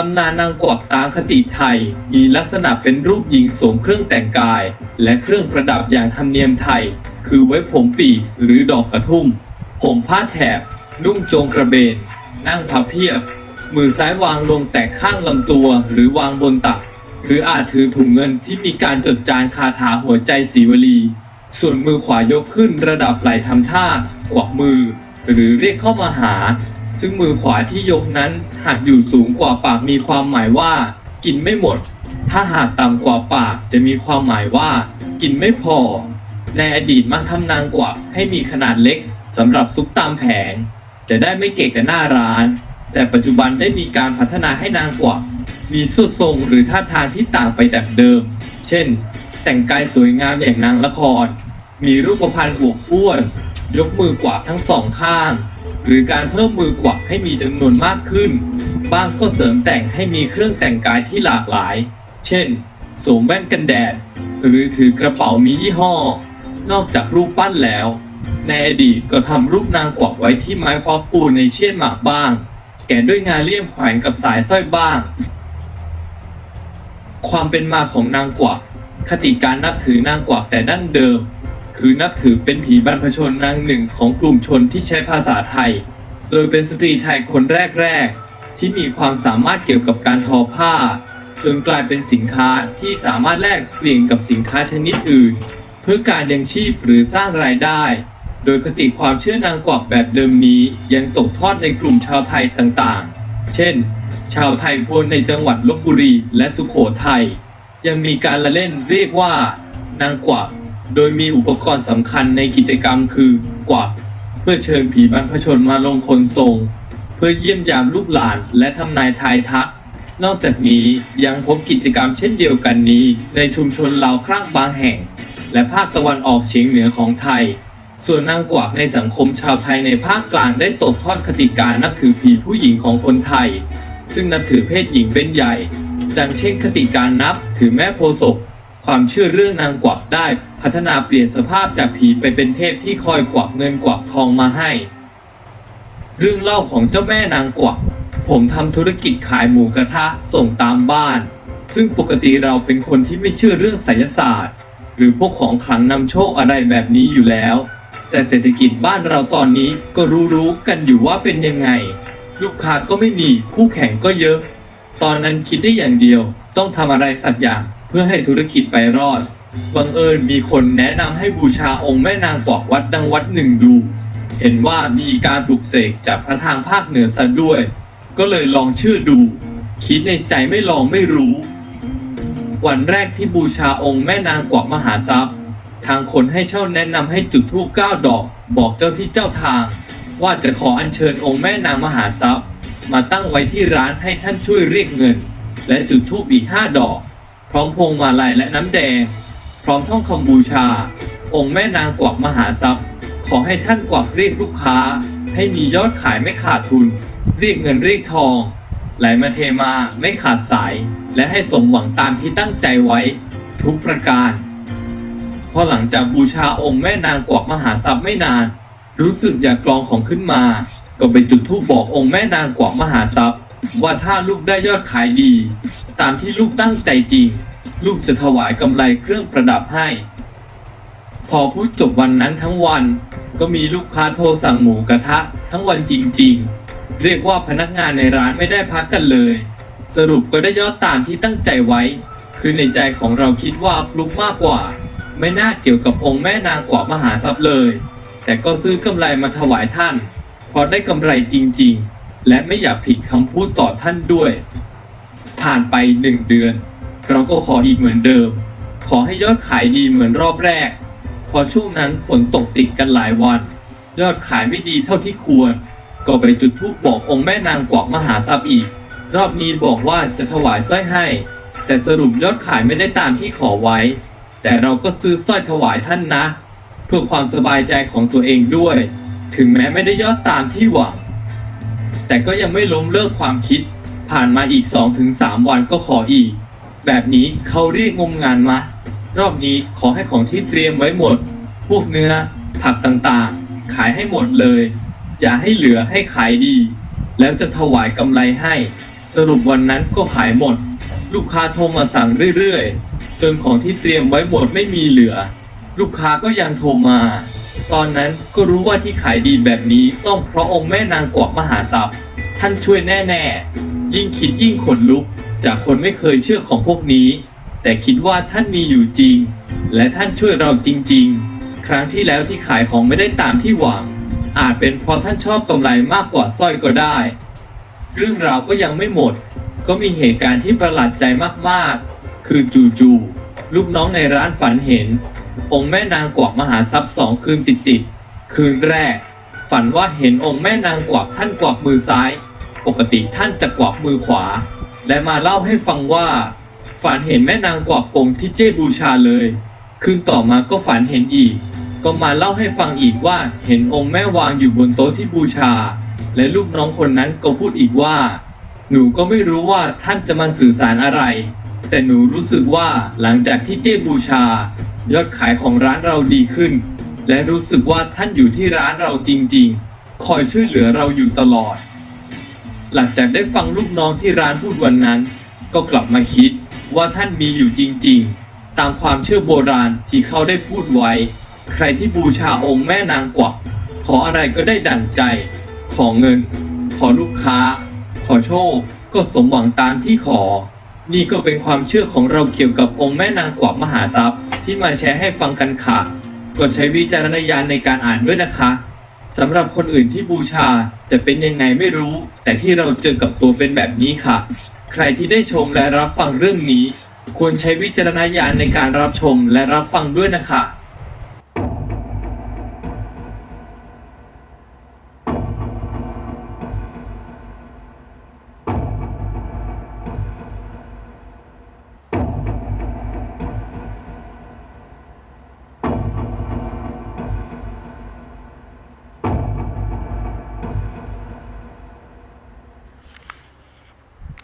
ตำนานนางกวักตามคติไทย มีลักษณะเป็นรูปหญิงสวมเครื่องแต่งกาย และเครื่องประดับอย่างธรรมเนียมไทย คือไว้ผมปีกหรือดอกกระทุ่ม ผมผ้าแถบ นุ่งโจงกระเบน นั่งพับเพียบ มือซ้ายวางลงแต่ข้างลำตัวหรือวางบนตัก หรืออาจถือถุงเงินที่มีการจดจานคาถาหัวใจสีวลี ส่วนมือขวายกขึ้นระดับไหลทำท่ากวักมือ หรือเรียกเข้ามาหา ซึ่งมือขวาที่ยกนั้นหากอยู่สูงกว่าปากมีความหมายว่า กินไม่หมด ถ้าหากต่ำกว่าปากจะมีความหมายว่า กินไม่พอ ในอดีตมักทำนางกวักให้มีขนาดเล็กสำหรับซุกตามแผง จะได้ไม่เกะกับหน้าร้าน แต่ปัจจุบันได้มีการพัฒนาให้นางกวักมีสุดทรงหรือท่าทางที่ต่างไปจากเดิม เช่น แต่งกายสวยงามอย่างนางละคร มีรูปพรรณอวบอ้วน ยกมือกวาดทั้งสองข้าง หรือการเพิ่มมือกวักให้มีจำนวนมากขึ้น บ้างก็เสริมแต่งให้มีเครื่องแต่งกายที่หลากหลาย เช่น สวมแว่นกันแดด หรือถือกระเป๋ามียี่ห้อ นอกจากรูปปั้นแล้ว ในอดีตก็ทำรูปนางกวักไว้ที่ไม้คว้าปูนในเชี่ยนหมากบ้าง แกะด้วยงานเลี่ยมแขวนกับสายสร้อยบ้าง ความเป็นมาของนางกวักคติการนับถือนางกวักแต่ดั้งเดิม คือนับถือเป็นผีบรรพชนนางหนึ่งของกลุ่มชนที่ใช้ภาษาไทย โดยเป็นสตรีไทยคนแรก ๆ ที่มีความสามารถเกี่ยวกับการทอผ้า จนกลายเป็นสินค้าที่สามารถแลกเปลี่ยนกับสินค้าชนิดอื่น เพื่อการยังชีพหรือสร้างรายได้ โดยคติความเชื่อนางกวักแบบเดิมนี้ยังตกทอดในกลุ่มชาวไทยต่างๆ เช่น ชาวไทยพวนในจังหวัดลบบุรีและสุโขทัยยังมีการละเล่นเรียกว่านางกวัก โดยมีอุปกรณ์สำคัญในกิจกรรมคือกวักเพื่อเชิญผีบรรพชนมาลงคนทรง เพื่อเยี่ยมยามลูกหลานและทำนายทายทัก นอกจากนี้ยังพบกิจกรรมเช่นเดียวกันนี้ ในชุมชนลาวครั่งบางแห่ง และภาคตะวันออกเฉียงเหนือของไทย ส่วนนางกวักในสังคมชาวไทยในภาคกลางได้ตกทอดคติการนับถือผีผู้หญิงของคนไทย ซึ่งนับถือเพศหญิงเป็นใหญ่ ดังเช่นคติการนับถือแม่โพศพ ความเชื่อเรื่องนางกวักได้ พัฒนาเปลี่ยนสภาพจากผีไปเป็นเทพที่คอยกวักเงินกวักทองมาให้ เรื่องเล่าของเจ้าแม่นางกวัก ผมทำธุรกิจขายหมูกระทะส่งตามบ้าน ซึ่งปกติเราเป็นคนที่ไม่เชื่อเรื่องไสยศาสตร์ หรือพวกของขลังนำโชคอะไรแบบนี้อยู่แล้ว แต่เศรษฐกิจบ้านเราตอนนี้ก็รู้ๆกันอยู่ว่าเป็นยังไง ลูกค้าก็ไม่มีคู่แข่งก็เยอะ ตอนนั้นคิดได้อย่างเดียว ต้องทำอะไรสักอย่าง เพื่อให้ธุรกิจไปรอด บังเอิญมีคนแนะนำให้บูชาองค์แม่นางกวักวัดดังวัดหนึ่งดู เห็นว่ามีการปลุกเสกจากพระทางภาคเหนือซะด้วย ก็เลยลองชื่อดู คิดในใจไม่ลองไม่รู้ วันแรกที่บูชาองค์แม่นางกวักมหาทรัพย์ ทางคนให้เช่าแนะนำให้จุดธูปเก้าดอก บอกเจ้าที่เจ้าทาง ว่าจะขออัญเชิญองค์แม่นางมหาทรัพย์ มาตั้งไว้ที่ร้านให้ท่านช่วยเรียกเงิน และจุดธูปอีกห้าดอก พร้อมพวงมาลัยและน้ำแดง พร้อมท่องคำบูชา องค์แม่นางกวักมหาทรัพย์ ขอให้ท่านกวักเรียกลูกค้า ให้มียอดขายไม่ขาดทุน เรียกเงินเรียกทอง ไหลมาเทมาไม่ขาดสาย และให้สมหวังตามที่ตั้งใจไว้ ทุกประการพอหลังจากบูชาองค์แม่นางกวักมหาทรัพย์ไม่นาน รู้สึกอยากลองของขึ้นมา ก็ไปจุดธูปบอกองค์แม่นางกวักมหาทรัพย์ ว่าถ้าลูกได้ยอดขายดี ตามที่ลูกตั้งใจจริง ลูกจะถวายกำไรเครื่องประดับให้ พอพูดจบวันนั้นทั้งวัน ก็มีลูกค้าโทรสั่งหมูกระทะ ทั้งวันจริง ๆ เรียกว่าพนักงานในร้านไม่ได้พักกันเลย สรุปก็ได้ยอดตามที่ตั้งใจไว้ คือในใจของเราคิดว่าฟลุกมากกว่า ไม่น่าเกี่ยวกับองค์แม่นางกว่ามหาทรัพย์เลย แต่ก็ซื้อกำไรมาถวายท่านพราะได้กำไรจริง ๆ และไม่อยากผิดคำพูดต่อท่านด้วย ผ่านไปหนึ่งเดือน เราก็ขออีกเหมือนเดิม ขอให้ยอดขายดีเหมือนรอบแรก พอช่วงนั้นฝนตกติดกันหลายวัน ยอดขายไม่ดีเท่าที่ควร ก็ไปจุดธูปบอกองค์แม่นางกวักมหาทรัพย์อีก รอบนี้บอกว่าจะถวายสร้อยให้ แต่สรุปยอดขายไม่ได้ตามที่ขอไว้ แต่เราก็ซื้อสร้อยถวายท่านนะ เพื่อความสบายใจของตัวเองด้วย ถึงแม้ไม่ได้ยอดตามที่หวัง แต่ก็ยังไม่ล้มเลิกความคิด ผ่านมาอีก 2-3 วันก็ขออีก แบบนี้เขาเรียกงมงานมะรอบนี้ขอให้ของที่เตรียมไว้หมด พวกเนื้อ ผักต่างๆ ขายให้หมดเลย อย่าให้เหลือให้ขายดี แล้วจะถวายกำไรให้ สรุปวันนั้นก็ขายหมด ลูกค้าโทรมาสั่งเรื่อยๆ จนของที่เตรียมไว้หมดไม่มีเหลือ ลูกค้าก็ยังโทรมา ตอนนั้นก็รู้ว่าที่ขายดีแบบนี้ต้องเพราะองค์แม่นางกวักมหาทรัพย์ ท่านช่วยแน่ๆ ยิ่งคิดยิ่งขนลุก จากคนไม่เคยเชื่อของพวกนี้ แต่คิดว่าท่านมีอยู่จริง และท่านช่วยเราจริง ๆ ครั้งที่แล้วที่ขายของไม่ได้ตามที่หวัง อาจเป็นเพราะท่านชอบกำไรมากกว่าสร้อยก็ได้ เรื่องราวก็ยังไม่หมด ก็มีเหตุการณ์ที่ประหลาดใจมากๆ คือจู่ๆลูกน้องในร้านฝันเห็น องค์แม่นางกวักมหาทรัพย์สองคืนติดๆคืนแรก ฝันว่าเห็นองค์แม่นางกวักท่านกวักมือซ้าย ปกติท่านจะกวักมือขวา และมาเล่าให้ฟังว่า ฝันเห็นแม่นางกวักองที่เจ้บูชาเลย คืนต่อมาก็ฝันเห็นอีก ก็มาเล่าให้ฟังอีกว่าเห็นองค์แม่วางอยู่บนโต๊ะที่บูชา และลูกน้องคนนั้นก็พูดอีกว่า หนูก็ไม่รู้ว่าท่านจะมาสื่อสารอะไร แต่หนูรู้สึกว่าหลังจากที่เจ้บูชา ยอดขายของร้านเราดีขึ้น และรู้สึกว่าท่านอยู่ที่ร้านเราจริง ๆ คอยช่วยเหลือเราอยู่ตลอด หลังจากได้ฟังลูกน้องที่ร้านพูดวันนั้น ก็กลับมาคิดว่าท่านมีอยู่จริงๆ ตามความเชื่อโบราณที่เขาได้พูดไว้ ใครที่บูชาองค์แม่นางกวักขออะไรก็ได้ดั่งใจ ขอเงิน ขอลูกค้า ขอโชค ก็สมหวังตามที่ขอ นี่ก็เป็นความเชื่อของเราเกี่ยวกับองค์แม่นางกวักมหาทรัพย์ ที่มาแชร์ให้ฟังกันค่ะ ก็ใช้วิจารณญาณในการอ่านด้วยนะคะ สำหรับคนอื่นที่บูชาจะเป็นยังไงไม่รู้ แต่ที่เราเจอกับตัวเป็นแบบนี้ค่ะ ใครที่ได้ชมและรับฟังเรื่องนี้ ควรใช้วิจารณญาณในการรับชมและรับฟังด้วยนะคะ